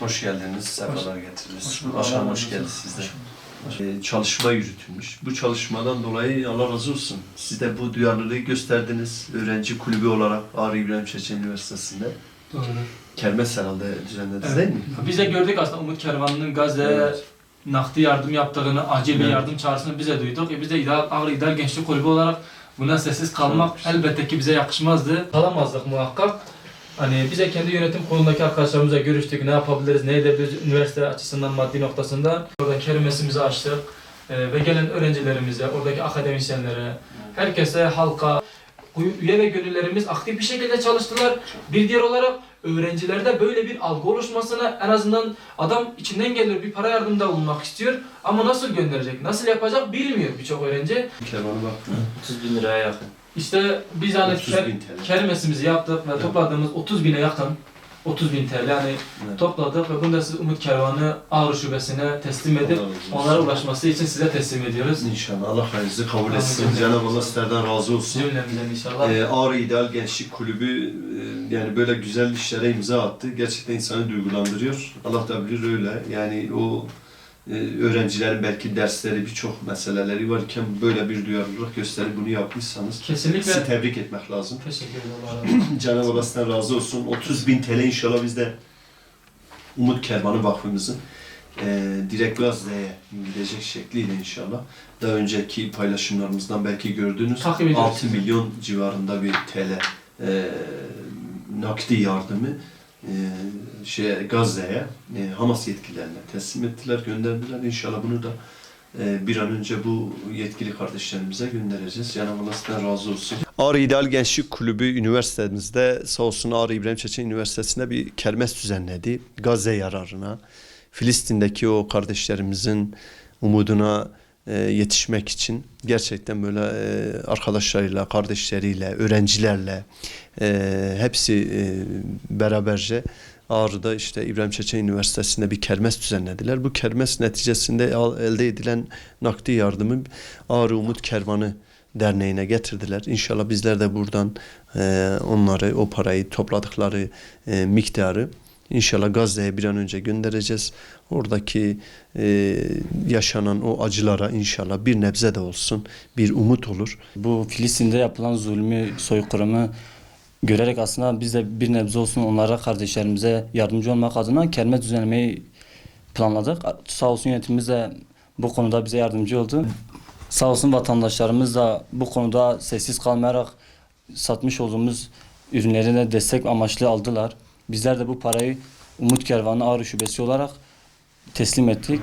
Hoş geldiniz, sefalar getirdiniz. Başkanım hoş geldiniz siz de. Ee, çalışma yürütülmüş. Bu çalışmadan dolayı Allah razı olsun. Siz de bu duyarlılığı gösterdiniz. Öğrenci kulübü olarak Ağrı İbrahim Çeçen Üniversitesi'nde. Doğru. Kermes herhalde düzenlediniz Evet. değil mi? Biz de gördük aslında Umut Kervanı'nın Gazze'ye Evet. nakdi yardım yaptığını, acil bir Evet. yardım çağrısını bize duyduk. E biz de İdeal, Ağrı İdeal Gençlik Kulübü olarak buna sessiz kalmak güzel. elbette ki bize yakışmazdı. Kalamazdık muhakkak. Hani bize kendi yönetim kurulundaki arkadaşlarımızla görüştük. Ne yapabiliriz, ne edebiliriz üniversite açısından, maddi noktasından. Orada kerimesimizi açtık. E, ve gelen öğrencilerimize, oradaki akademisyenlere, herkese, halka, üye ve gönüllerimiz aktif bir şekilde çalıştılar. Bir diğer olarak öğrencilerde böyle bir algı oluşmasına en azından adam içinden gelir bir para yardımda bulunmak istiyor ama nasıl gönderecek, nasıl yapacak bilmiyor birçok öğrenci. Kervan'a bak. 30 bin liraya yakın. İşte biz 30 ker- kerimesimizi yaptık ve Evet. topladığımız 30 bine yakın 30 bin TL yani Evet. topladık ve bunu da siz Umut Kervanı Ağrı Şubesi'ne teslim edip onlara ulaşması için size teslim ediyoruz. İnşallah Allah hayırlısı kabul Amin. etsin. Cenab-ı Allah sizlerden razı olsun. Cümlemizden inşallah. Ee, Ağrı İdeal Gençlik Kulübü e, yani böyle güzel işlere imza attı. Gerçekten insanı duygulandırıyor. Allah da bilir öyle. Yani o öğrencilerin belki dersleri birçok meseleleri varken böyle bir duyarlılık gösterip bunu yapmışsanız Kesinlikle sizi tebrik etmek lazım. olsun. Cenab-ı Allah sizden razı olsun. 30 bin TL inşallah biz de Umut Kervanı Vakfımızın e, direkt Gazze'ye gidecek şekliyle inşallah. Daha önceki paylaşımlarımızdan belki. Takip ediyoruz 6 sizi. milyon civarında bir TL e, nakdi yardımı e, şey Gazze'ye e, Hamas yetkililerine teslim ettiler, gönderdiler. İnşallah bunu da e, bir an önce bu yetkili kardeşlerimize göndereceğiz. Cenab-ı Allah sizden razı olsun. Ağrı İdeal Gençlik Kulübü üniversitemizde sağ olsun Ağrı İbrahim Çeçen Üniversitesi'nde bir kermes düzenledi. Gazze yararına, Filistin'deki o kardeşlerimizin umuduna e, yetişmek için gerçekten böyle e, arkadaşlarıyla, kardeşleriyle, öğrencilerle e, hepsi beraberce Ağrı'da işte İbrahim Çeçen Üniversitesi'nde bir kermes düzenlediler. Bu kermes neticesinde elde edilen nakdi yardımı Ağrı Umut Kervanı Derneği'ne getirdiler. İnşallah bizler de buradan e, onları, o parayı topladıkları miktarı İnşallah Gazze'ye bir an önce göndereceğiz. Oradaki e, yaşanan o acılara inşallah bir nebze de olsun bir umut olur. Bu Filistin'de yapılan zulmü, soykırımı görerek aslında biz de bir nebze olsun onlara, kardeşlerimize yardımcı olmak adına kerme düzenlemeyi planladık. Sağ olsun yönetimimiz de bu konuda bize yardımcı oldu. Sağ olsun vatandaşlarımız da bu konuda sessiz kalmayarak satmış olduğumuz ürünleri de destek amaçlı aldılar. Bizler de bu parayı Umut Kervanı Ağrı Şubesi olarak teslim ettik.